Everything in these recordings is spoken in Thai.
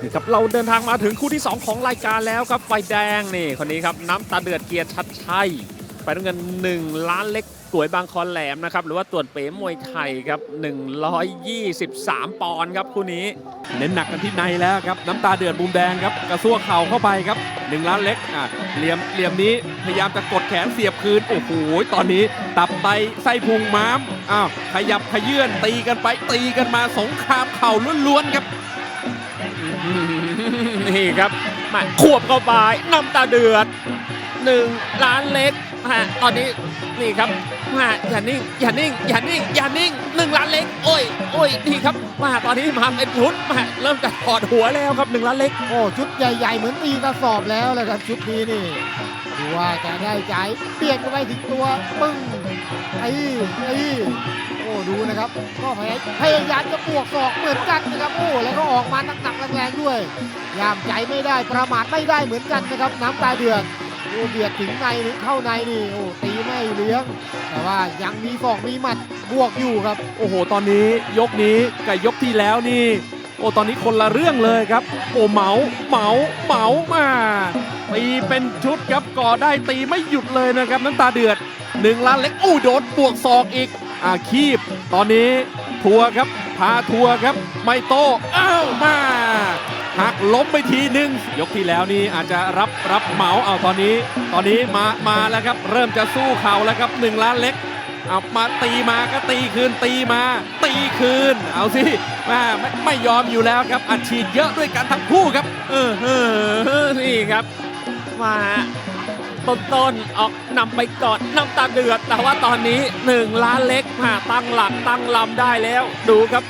นี่ครับเราเดินทางมาถึงคู่ที่ 2 ของรายการแล้วครับ ไฟแดงนี่คนนี้ครับน้ำตาเดือดเกียรติชัดชัยไปด้วยเงิน 1 ล้านเล็กกวยบางคอนแหลมนะครับ หรือว่าตรวจเป๋มวยไทยครับ 123 ปอนด์ครับคู่นี้ เน้นหนักกันที่ในแล้วครับ น้ำตาเดือดมุมแดงครับ กระซวกเข่าเข้าไปครับหนึ่งล้านเล็กอะเหลี่ยมเหลี่ยมนี้พยายามจะกดแขนเสียบคืน โอ้โหตอนนี้ตับไตไส้พุงม้ามอ้าวขยับขยื่นตีกันไปตีกันมาสงครามเข่าล้วนๆครับ นี่ครับมาควบเข้าไปน้ำตาเดือดหนึ่งล้านเล็กฮะตอนนี้นี่ครับมาอย่านิ่งอย่านิ่งอย่านิ่งอย่านิ่งหนึ่งล้านเล็ก โอ้ยโอ้ยนี่ครับมาตอนนี้มาเป็นชุดมาเริ่มจะถอดหัวแล้วครับหนึ่งล้านเล็กโอ้ชุดใหญ่ๆเหมือนตีกระสอบแล้วเลยครับชุดนี้นี่ดูว่าจะได้ใจเปลี่ยนไปถึงตัวปึ้งไอ้ไอ้ อ้ดูนะครับ ก็พยายามจะบวกศอกเหมือนกันนะครับ โอ้แล้วก็ออกมาหนักๆแรงๆด้วยยามใจไม่ได้ประมาทไม่ได้เหมือนกันนะครับน้ำตาเดือดโอ้เบียดถึงในหรือเข้าในนี่โอ้ตีไม่เลี้ยง แต่ว่ายังมีศอกมีหมัดบวกอยู่ครับ โอ้โห ตอนนี้ยกนี้กับยกที่แล้วนี่ โอ้ตอนนี้คนละเรื่องเลยครับ โอ้เหมาเหมาเหมามาตีเป็นชุดครับก่อได้ตีไม่หยุดเลยนะครับน้ำตาเดือดหนึ่งล้านเล็กอู้โดนบวกศอกอีก อาคีบ ตอนนี้ทัวร์ครับ พาทัวร์ครับ ไม่โตอ้าวมาหักล้มไปทีหนึ่งยกที่แล้วนี่อาจจะรับรับเหมาเอาตอนนี้ ตอนนี้มามาแล้วครับ เริ่มจะสู้เข่าแล้วครับหนึ่งล้านเล็กเอามาตีมาก็ตีคืนตีมา ตีคืน เอาสิแม่ไม่ไม่ยอมอยู่แล้วครับอัดฉีดเยอะด้วยกันทั้งคู่ครับ เออเออนี่ครับมา ต้นๆออกนำไปก่อนน้ำตาเดือด แต่ว่าตอนนี้หนึ่งล้านเล็กมาตั้งหลักตั้งลำได้แล้ว ดูครับ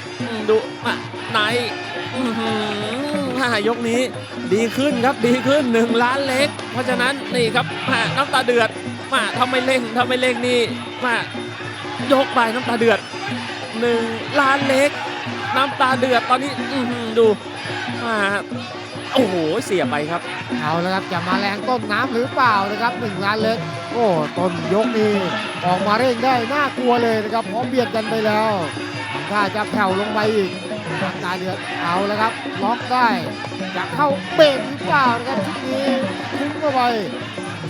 ดูอะไหนห้ายกนี้ดีขึ้นครับดีขึ้นหนึ่งล้านเล็ก เพราะฉะนั้นนี่ครับมาน้ำตาเดือดมาทำไมเร่งทำไมเร่งนี่มายกไปน้ำตาเดือดหนึ่งล้านเล็ก น้ำตาเดือดตอนนี้อดูมา โอ้โหเสียไปครับ เอาแล้วครับจะมาแรงต้นน้ำหรือเปล่านะครับหนึ่งล้านเล็ก โอ้ต้นยกนี้ออกมาเร่งได้น่ากลัวเลยนะครับเพราะเบียดกันไปแล้วถ้าจะแผ่วลงไปอีกน้ำตาเดือดเอาแล้วครับล็อกได้จะเข้าเบรกหรือเปล่านะครับชุดนี้คุ้มเข้าไป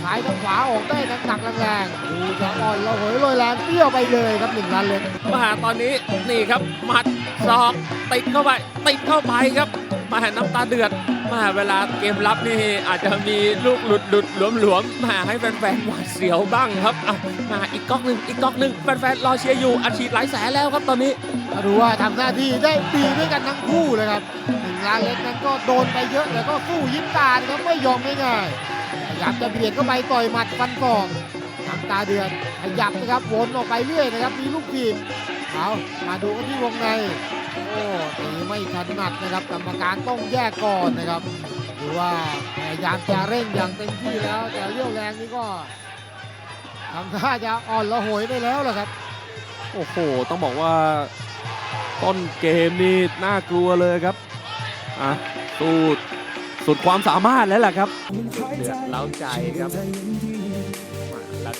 ซ้ายกับขวาออกได้หนักๆแรงๆดูจะอ่อนระเหยลอยแรงเปี้ยวไปเลยครับหนึ่งล้านเล็กมาตอนนี้นี่ครับหมัดศอกติดเข้าไปติดเข้าไปครับมาน้ำตาเดือด มาเวลาเกมรับนี่อาจจะมีลูกหลุดหลุดหลวมหลวมมาให้แฟนๆหวาดเสียวบ้างครับอะมาอีกก๊อกหนึ่งอีกก๊อกหนึ่งแฟนๆรอเชียร์อยู่อัดฉีดหลายแสนแล้วครับตอนนี้มาดูว่าทำหน้าที่ได้ดีด้วยกันทั้งคู่เลยครับหนึ่งลานเล็กนั้นก็โดนไปเยอะแต่ก็สู้ยิ้มตาครับไม่ยอมง่ายๆพยายามจะเบียดเข้าไปต่อยหมัดฟันศอกน้ำตาเดือดขยับนะครับวนออกไปเรื่อยนะครับมีลูกทีมเอามาดูกันที่วงใน โอ้ตีไม่ถนัดนะครับกรรมการต้องแยกก่อนนะครับดูว่าพยายามจะเร่งอย่างเต็มที่แล้ว แต่เรี่ยวแรงนี่ก็ทำท่าจะอ่อนระหยไปแล้วแหละครับ โอ้โห ต้องบอกว่า ต้นเกมนี่น่ากลัวเลยครับอะสู้สุดความสามารถแล้วแหละครับเดือดเล้าใจครับแล้ว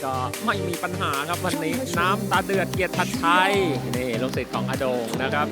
ก็ไม่มีปัญหาครับวันนี้น้ำตาเดือดเกียรติชัดชัยนี่ลูกศิษย์ของอดงนะครับ